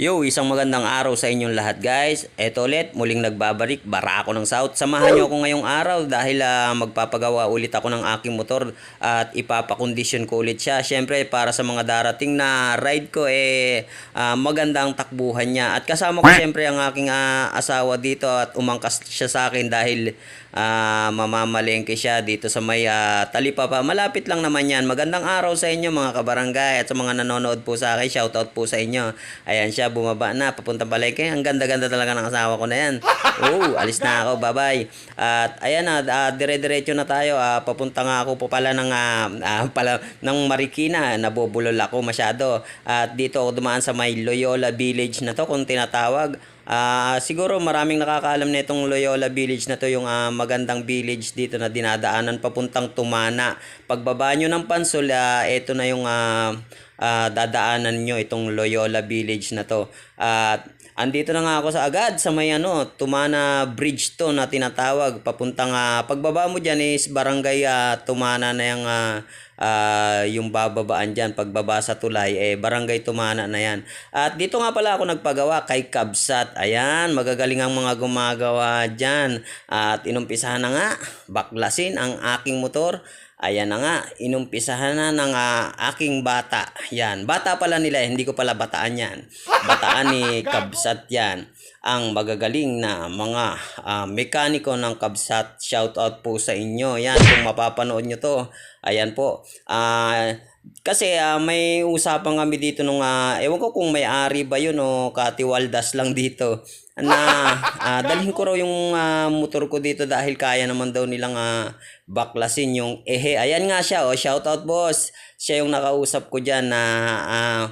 Yo, isang magandang araw sa inyong lahat guys. Eto ulit, muling nagbabalik, bara ako ng South. Samahan nyo ako ngayong araw dahil ah, magpapagawa ulit ako ng aking motor at ipapakondisyon ko ulit siya. Siyempre, para sa mga darating na ride ko, eh, ah, maganda ang takbuhan niya. At kasama ko siyempre ang aking ah, asawa dito at umangkas siya sa akin dahil ah, mamamalengke siya dito sa may ah, Talipapa. Malapit lang naman yan. Magandang araw sa inyo mga kabarangay at sa mga nanonood po sa akin. Shoutout po sa inyo. Ayan siya, bumaba na, papunta palengke. Ang ganda-ganda talaga ng asawa ko na yan. Oh, alis na ako. Bye-bye. At ayan na, ah, dire-diretso na tayo. Ah, papunta nga ako po pala ng, ah, ah, pala, ng Marikina. Nabubulol ako masyado. At dito ako dumaan sa may Loyola Village na to kung tinatawag. Ah, siguro maraming nakakaalam na itong Loyola Village na to yung ah, magandang village dito na dinadaanan papuntang Tumana. Pagbaba nyo ng Pansol, ah, ito na yung ah, ah, dadaanan nyo itong Loyola Village na to. At andito na nga ako sa agad sa may ano, Tumana Bridge to na tinatawag. Papuntang ah, pagbaba mo diyan is barangay ah, Tumana na yung ah, ah, yung bababaan dyan, pagbaba sa tulay, eh, barangay Tumana na yan. At dito nga pala ako nagpagawa kay Kabsat. Ayan, magagaling ang mga gumagawa dyan. At inumpisahan na nga, baklasin ang aking motor. Ayan na nga, inumpisahan na ng ah, aking bata. Yan, bata pala nila, eh, hindi ko pala bataan yan. Bataan ni Kabsat yan. Ang magagaling na mga ah, mekaniko ng Kabsat, shout out po sa inyo. Yan, kung mapapanood nyo to, ayan po. Ah, kasi ah, may usapan kami dito nung, ah, ewan ko kung may-ari ba yun o katiwaldas lang dito na ah, dalhin ko raw yung ah, motor ko dito dahil kaya naman daw nilang ah, baklasin yung ehe. Ayan nga siya, oh, shout out boss. Siya yung nakausap ko dyan na ah,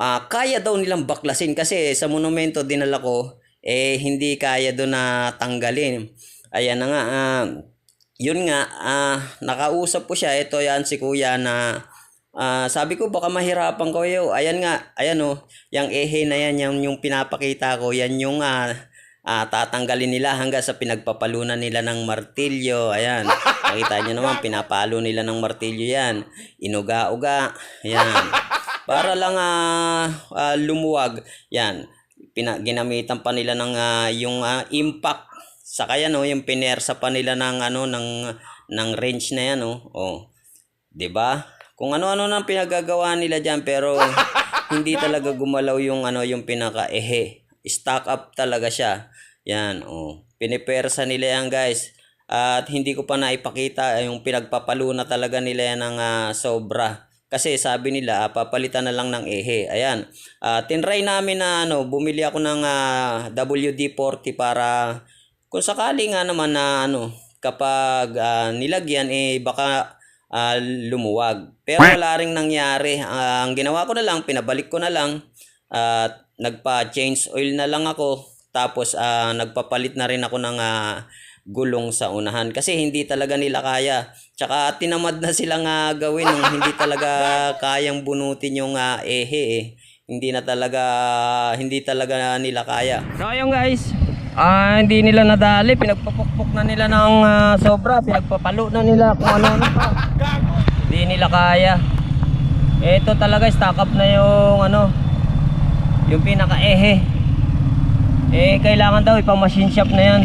ah, kaya daw nilang baklasin kasi sa monumento dinala ko eh hindi kaya doon na tanggalin. Ayan na nga, ah, yun nga, ah, nakausap ko siya, ito yan si kuya na Ah, sabi ko baka mahirapan kayo. Ayan nga, ayan oh, yung ehe na yan, yung, yung pinapakita ko, yan yung ah, ah, tatanggalin nila hanggang sa pinagpapalunan nila ng martilyo. Ayan, nakita nyo naman, pinapalo nila ng martilyo yan. Inuga-uga, yan. Para lang ah, ah, lumuwag, yan. Pina, ginamitan pa nila ng ah, yung ah, impact. Saka yan oh, yung pinersa pa nila ng ano, ng, ng wrench na yan oh. oh. 'di ba? Kung ano-ano nang pinagagawa nila diyan pero hindi talaga gumalaw yung ano yung pinaka ehe. Stock up talaga siya. Yan, oh. Pinipersa nila yan, guys. At hindi ko pa naipakita yung pinagpapalo na talaga nila yan ng ah, sobra. Kasi sabi nila, ah, papalitan na lang ng ehe. Ayan. Ah, tinry namin na ano, bumili ako ng ah, WD-40 para kung sakali nga naman na ano, kapag ah, nilagyan eh baka ah, lumuwag. Pero wala ring nangyari. Ah, ang ginawa ko na lang, pinabalik ko na lang at nagpa-change oil na lang ako. Tapos ah, nagpapalit na rin ako ng ah, gulong sa unahan kasi hindi talaga nila kaya. Tsaka tinamad na silang ah, gawin nung hindi talaga kayang bunutin yung ah, ehe eh. Hindi na talaga hindi talaga nila kaya. So ayun guys, Ah, hindi nila nadali, pinagpapukpok na nila ng ah, sobra, pinagpapalo na nila kung ano-ano pa. Hindi nila kaya. Ito talaga stock up na yung ano, yung pinaka-ehe. Eh kailangan daw ipang machine shop na 'yan.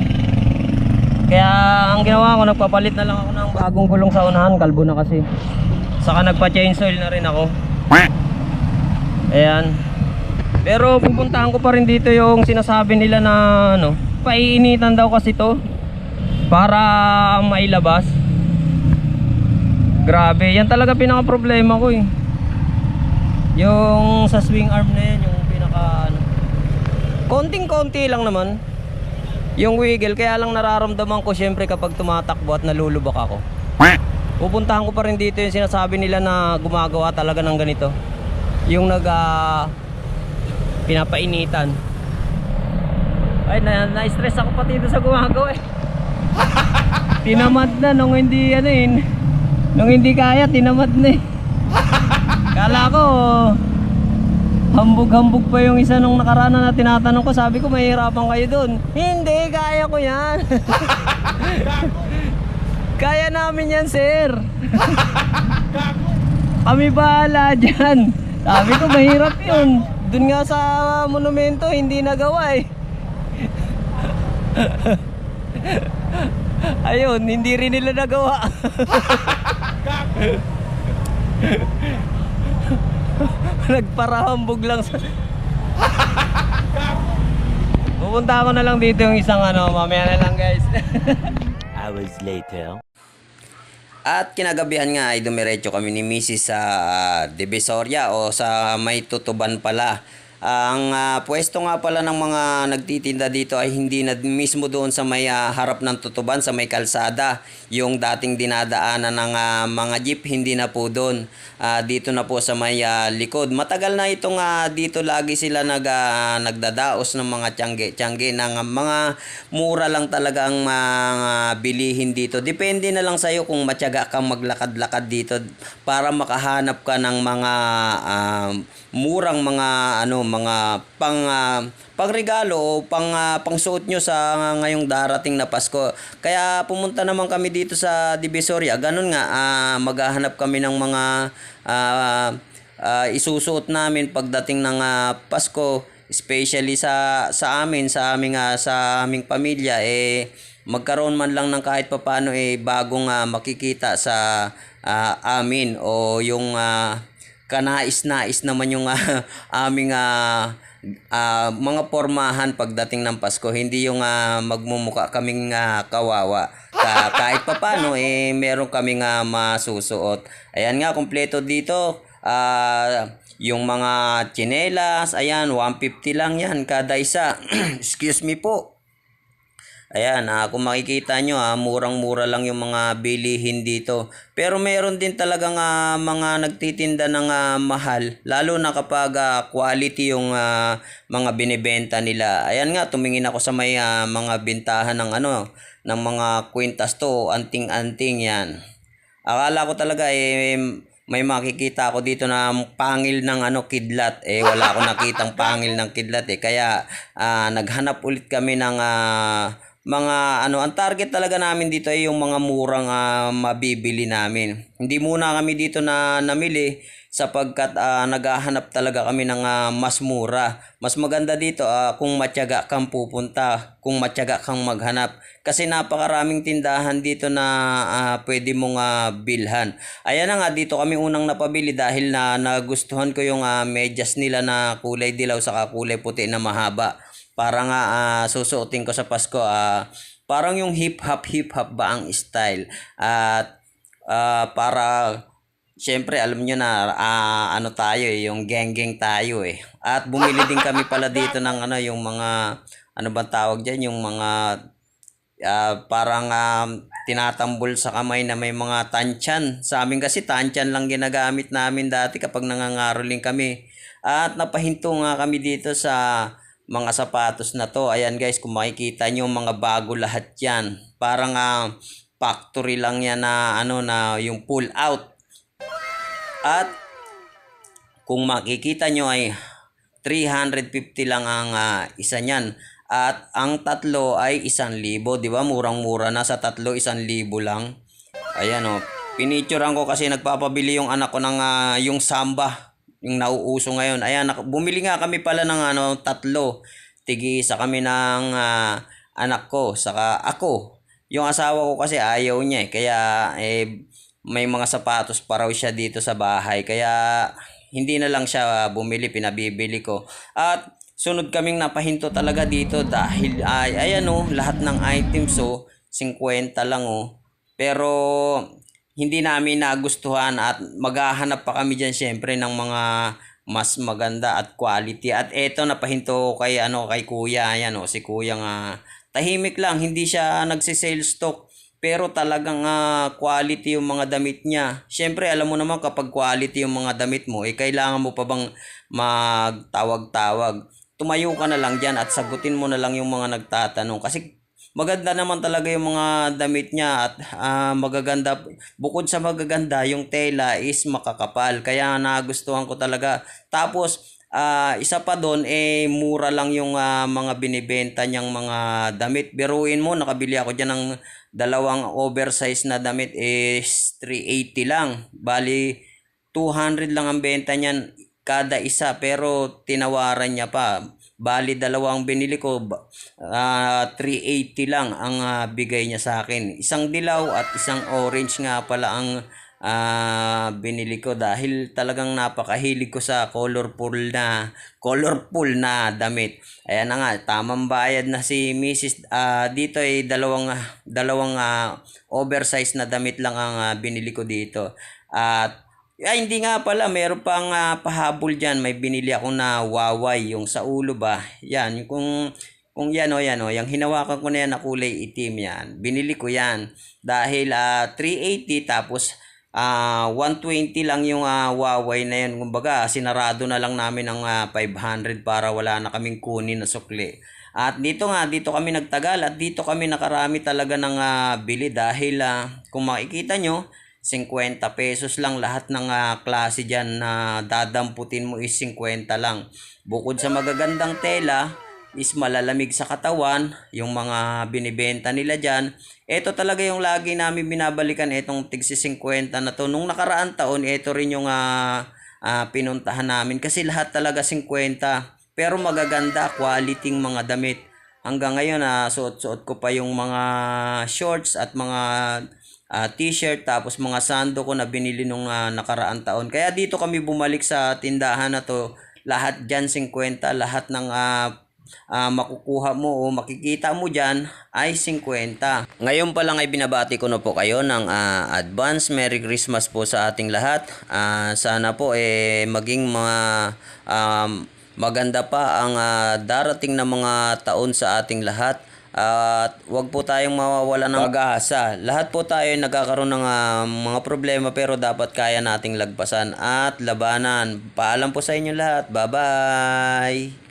Kaya ang ginawa ko, nagpapalit na lang ako ng bagong gulong sa unahan, kalbo na kasi. Saka nagpa-change oil na rin ako. Ayan. Pero pupuntahan ko pa rin dito yung sinasabi nila na ano, paiinitan daw kasi to para mailabas. Grabe, yan talaga pinaka problema ko eh. Yung sa swing arm na yan, yung pinaka ano. Konting-konti lang naman. Yung wiggle, kaya lang nararamdaman ko syempre kapag tumatakbo at nalulubak ako. Pupuntahan ko pa rin dito yung sinasabi nila na gumagawa talaga ng ganito. Yung nag ah, pinapainitan. Ay, na, na-stress ako pati dito sa gumagawa eh. tinamad na nung hindi ano eh. Nung hindi kaya, tinamad na eh. Kala ko, hambog-hambog pa yung isa nung nakarana na tinatanong ko. Sabi ko, mahirapan kayo dun. Hindi, kaya ko yan. kaya namin yan, sir. Kami bahala dyan. Sabi ko, mahirap yun. Dun nga sa monumento, hindi nagawa eh. Ayun, hindi rin nila nagawa. Nagparahambog lang sa... Pupunta ako na lang dito yung isang ano, mamaya na lang guys. Hours later. At kinagabihan nga ay dumiretso kami ni Mrs. sa Divisoria o sa may tutuban pala. Ang ah, pwesto nga pala ng mga nagtitinda dito ay hindi na mismo doon sa may ah, harap ng tutuban, sa may kalsada. Yung dating dinadaanan ng ah, mga jeep, hindi na po doon. Ah, dito na po sa may ah, likod. Matagal na itong ah, dito lagi sila nag, ah, nagdadaos ng mga tiyangge-tiyangge ng ah, mga mura lang talaga ang mga bilihin dito. Depende na lang sa'yo kung matyaga kang maglakad-lakad dito para makahanap ka ng mga ah, murang mga ano mga pang ah, pangregalo o pang ah, pangsuot nyo sa ngayong darating na Pasko. Kaya pumunta naman kami dito sa Divisoria. Ganun nga ah, maghahanap kami ng mga ah, ah, isusuot namin pagdating ng ah, Pasko especially sa sa amin sa aming ah, sa aming pamilya eh magkaroon man lang ng kahit papaano eh bagong ah, makikita sa ah, amin o yung ah, kanais-nais naman yung ah, aming ah, ah, mga pormahan pagdating ng Pasko. Hindi yung ah, magmumuka kaming ah, kawawa. Ka- kahit papano eh meron kaming ah, masusuot. Ayan nga kompleto dito. Ah yung mga tsinelas ayan 150 lang yan kada isa. Excuse me po Ayan, ah, kung makikita nyo, ah, murang-mura lang yung mga bilihin dito. Pero meron din talagang ah, mga nagtitinda ng ah, mahal, lalo na kapag ah, quality yung ah, mga binibenta nila. Ayan nga, tumingin ako sa may ah, mga bintahan ng ano, ng mga kwintas to, anting-anting yan. Akala ko talaga eh may makikita ako dito na pangil ng ano kidlat eh wala ako nakitang pangil ng kidlat eh kaya ah, naghanap ulit kami ng ah, mga ano ang target talaga namin dito ay yung mga murang ah, mabibili namin. Hindi muna kami dito na namili sapagkat ah, naghahanap talaga kami ng ah, mas mura. Mas maganda dito ah, kung matyaga kang pupunta kung matyaga kang maghanap. Kasi napakaraming tindahan dito na ah, pwede mong ah, bilhan. Ayan na nga dito kami unang napabili dahil na nagustuhan ko yung ah, medyas nila na kulay dilaw saka kulay puti na mahaba para nga ah, susuotin ko sa Pasko ah, parang yung hip hop hip hop ba ang style at ah, para Siyempre, alam nyo na, ah, ano tayo eh, yung geng-geng tayo eh. At bumili din kami pala dito ng ano, yung mga, ano bang tawag dyan, yung mga, ah, parang ah, tinatambol sa kamay na may mga tansyan. Sa amin kasi tansyan lang ginagamit namin dati kapag nangangaroling kami. At napahinto nga kami dito sa mga sapatos na to. Ayan guys, kung makikita nyo, mga bago lahat yan. Parang ah, factory lang yan na ano na yung pull out. At kung makikita nyo ay 350 lang ang ah, isa niyan. At ang tatlo ay 1,000, 'di ba? Murang-mura na sa tatlo 1,000 lang. Ayan oh. Pinicturean ko kasi nagpapabili yung anak ko ng ah, yung samba, yung nauuso ngayon. Ayan, bumili nga kami pala ng ano, tatlo. Tigi isa kami ng ah, anak ko, saka ako. Yung asawa ko kasi ayaw niya eh. Kaya eh, may mga sapatos pa raw siya dito sa bahay. Kaya hindi na lang siya bumili, pinabibili ko. At sunod kaming napahinto talaga dito dahil ay ayan oh, lahat ng items oh, 50 lang oh. Pero hindi namin nagustuhan at maghahanap pa kami diyan syempre ng mga mas maganda at quality. At eto napahinto kay ano kay Kuya, ayan oh, si Kuya nga tahimik lang, hindi siya nagse-sale stock pero talagang ah, quality yung mga damit niya. Siyempre, alam mo naman kapag quality yung mga damit mo, eh kailangan mo pa bang magtawag-tawag. Tumayo ka na lang dyan at sagutin mo na lang yung mga nagtatanong. Kasi maganda naman talaga yung mga damit niya at ah, magaganda. Bukod sa magaganda, yung tela is makakapal. Kaya nagustuhan ko talaga. Tapos, Ah, isa pa doon eh mura lang yung ah, mga binibenta niyang mga damit. Biruin mo, nakabili ako diyan ng dalawang oversize na damit is 380 lang. Bali 200 lang ang benta niyan. kada isa pero tinawaran niya pa. Bali dalawang binili ko, ba- ah, 380 lang ang ah, bigay niya sa akin. Isang dilaw at isang orange nga pala ang ah, binili ko dahil talagang napakahilig ko sa colorful na colorful na damit. Ayan na nga, tamang bayad na si Mrs. Ah, dito ay dalawang dalawang ah, oversize na damit lang ang ah, binili ko dito. At ay, hindi nga pala, meron pang ah, pahabol dyan. May binili ako na waway, yung sa ulo ba. Yan, yung kung, kung yan o yan o, yung hinawakan ko na yan na kulay itim yan. Binili ko yan. Dahil ah, 380 tapos ah 120 lang yung ah, Huawei na yan. Kumbaga, sinarado na lang namin ang ah, 500 para wala na kaming kunin na sukli. At dito nga, dito kami nagtagal at dito kami nakarami talaga ng ah, bili dahil ah, kung makikita nyo, 50 pesos lang lahat ng ah, klase dyan na dadamputin mo is 50 lang. Bukod sa magagandang tela, is malalamig sa katawan, yung mga binibenta nila dyan. Ito talaga yung lagi namin binabalikan, itong tigsi 50 na to. Nung nakaraan taon, ito rin yung ah, ah, pinuntahan namin kasi lahat talaga 50. Pero magaganda, quality mga damit. Hanggang ngayon, ah, suot-suot ko pa yung mga shorts at mga ah, t-shirt tapos mga sando ko na binili nung ah, nakaraan taon. Kaya dito kami bumalik sa tindahan na to. Lahat dyan 50, lahat ng ah, ah, makukuha mo o makikita mo dyan ay 50. Ngayon pa lang ay binabati ko na po kayo ng ah, advance Merry Christmas po sa ating lahat. Ah, sana po eh maging mga um, maganda pa ang ah, darating na mga taon sa ating lahat. At wag po tayong mawawala ng pag-asa. Lahat po tayo ay nagkakaroon ng ah, mga problema pero dapat kaya nating lagpasan at labanan. Paalam po sa inyo lahat. Bye-bye!